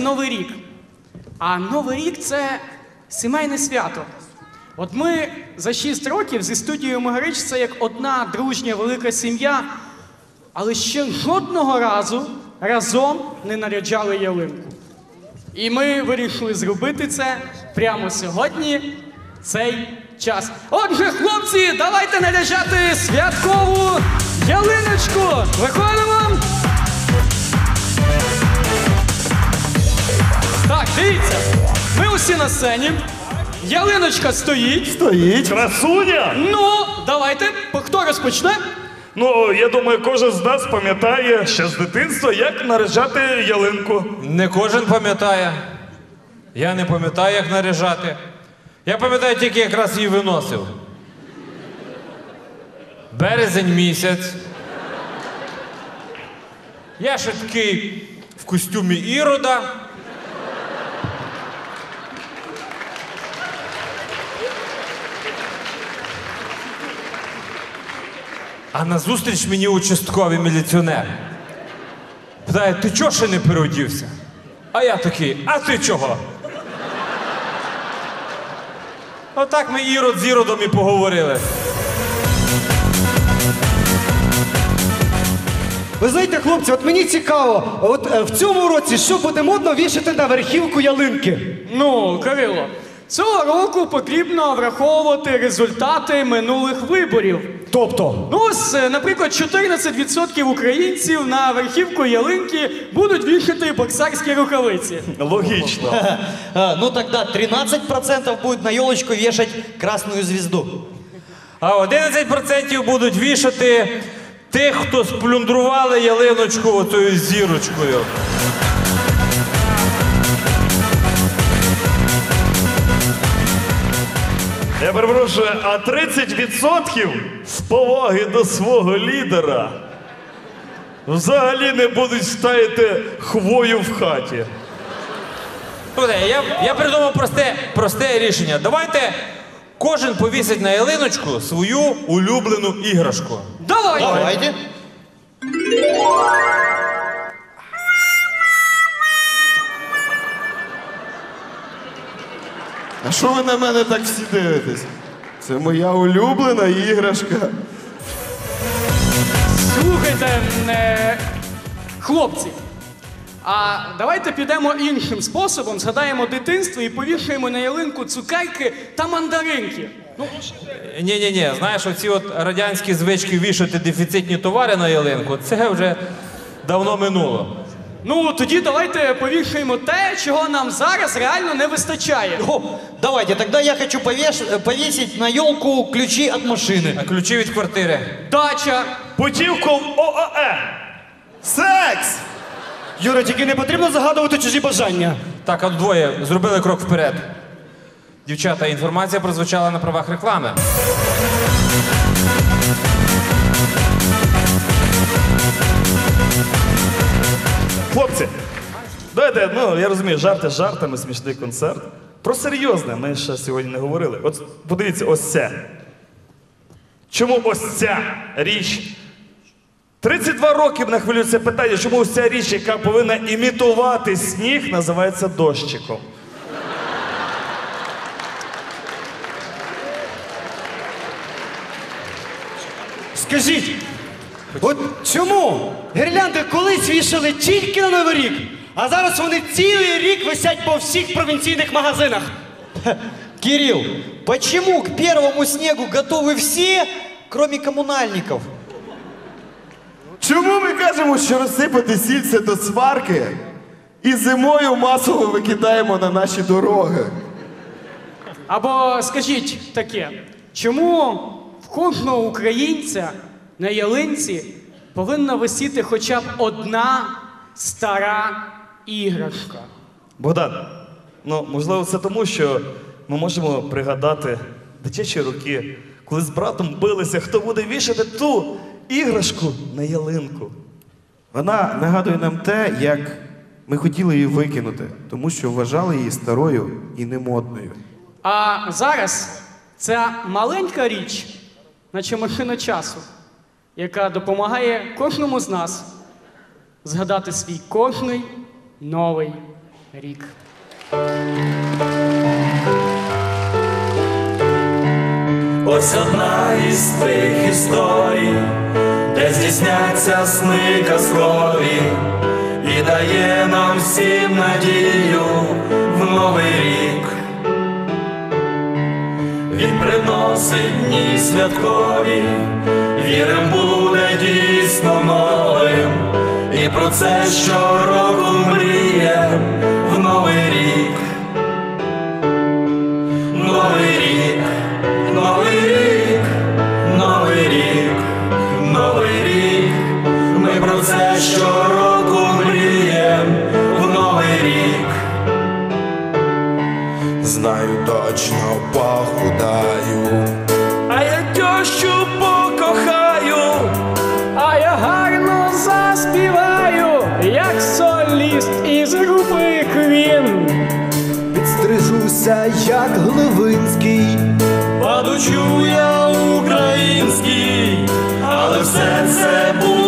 Новий рік. А Новий рік це сімейне свято. От ми за 6 років зі студією Могорич це як одна дружня велика сім'я, але ще жодного разу разом не наряджали ялинку. І ми вирішили зробити це прямо сьогодні, цей час. Отже, хлопці, давайте наряджати святкову ялиночку! Виходимо! Так, дивіться, ми усі на сцені. Ялиночка стоїть. Стоїть. Красуня! Ну, давайте, хто розпочне? Ну, я думаю, кожен з нас пам'ятає ще з дитинства, як наряджати ялинку. Не кожен пам'ятає. Я не пам'ятаю, як наряжати. Я пам'ятаю тільки якраз її виносив. Березень місяць. Я ще такий в костюмі Ірода. А назустріч мені участковий міліціонер. Питає, ти чого ще не переодівся? А я такий, а ти чого? Отак ми Ірод з Іродом і поговорили. Ви знаєте, хлопці, от мені цікаво, от е, в цьому році що буде модно вішати на верхівку ялинки? Ну, Кирило, цього року потрібно враховувати результати минулих виборів. Тобто, Ну, ось, е, наприклад, 14% українців на верхівку ялинки будуть вішати боксарські рукавиці. Логічно. А, ну тогда 13% будет на елочку вешать красную звезду. А 11% будуть вішати тих, хто сплюндрували ялиночку оцею зірочкою. Я перепрошую, а 30% з поваги до свого лідера взагалі не будуть ставити хвою в хаті. Слухайте, я, я придумав просте, просте рішення. Давайте кожен повісить на ялиночку свою улюблену іграшку. Давайте. Давайте. А що ви на мене так всі дивитесь? Це моя улюблена іграшка. Слухайте, е, хлопці. А давайте підемо іншим способом, згадаємо дитинство і повішаємо на ялинку цукерки та мандаринки. Ну, Ні, ні, ні, знаєш, оці от радянські звички вішати дефіцитні товари на ялинку, це вже давно минуло. Ну тоді давайте повішаємо те, чого нам зараз реально не вистачає. О, давайте, тогда я хочу повеш- повесить на елку ключи от машины. А ключі від квартири. Дача. Путівку в ОАЕ. Секс! Юра, тільки не потрібно загадувати чужі бажання. Так, а двоє зробили крок вперед. Дівчата, інформація прозвучала на правах реклами. Хлопці, давайте, ну я розумію, жарти жартами, смішний концерт. Про серйозне ми ще сьогодні не говорили. От подивіться, ось це. Чому ось ця річ? 32 роки мене хвилює це питання, чому ось ця річ, яка повинна імітувати сніг, називається дощиком. Скажіть, от чому гірлянди колись вішали тільки на Новий рік, а зараз вони цілий рік висять по всіх провінційних магазинах? Кирилл, почему к первому снегу готовы все, кроме коммунальников? Чому ми кажемо, що розсипати сіль це до сварки і зимою масово викидаємо на наші дороги? Або скажіть таке, чому в кожного українця на ялинці повинна висіти хоча б одна стара іграшка? Богдан, ну можливо, це тому, що ми можемо пригадати дитячі роки, коли з братом билися, хто буде вішати ту іграшку на ялинку. Вона нагадує нам те, як ми хотіли її викинути, тому що вважали її старою і немодною. А зараз ця маленька річ, наче машина часу, яка допомагає кожному з нас згадати свій кожний новий рік. Ось одна із тих історій, де здійсняться сни казкові і дає нам всім надію в новий рік. Він приносить дні святкові, і про це щороку мрієм в новий рік. Новий рік, новий рік, новий рік, новий рік. Ми про це щороку мрієм в новий рік. Знаю точно похудаю. А я тещу покохаю, А я гарно загуби, як він, підстрижуся, як Гливинський, падучу я український, але все це буде.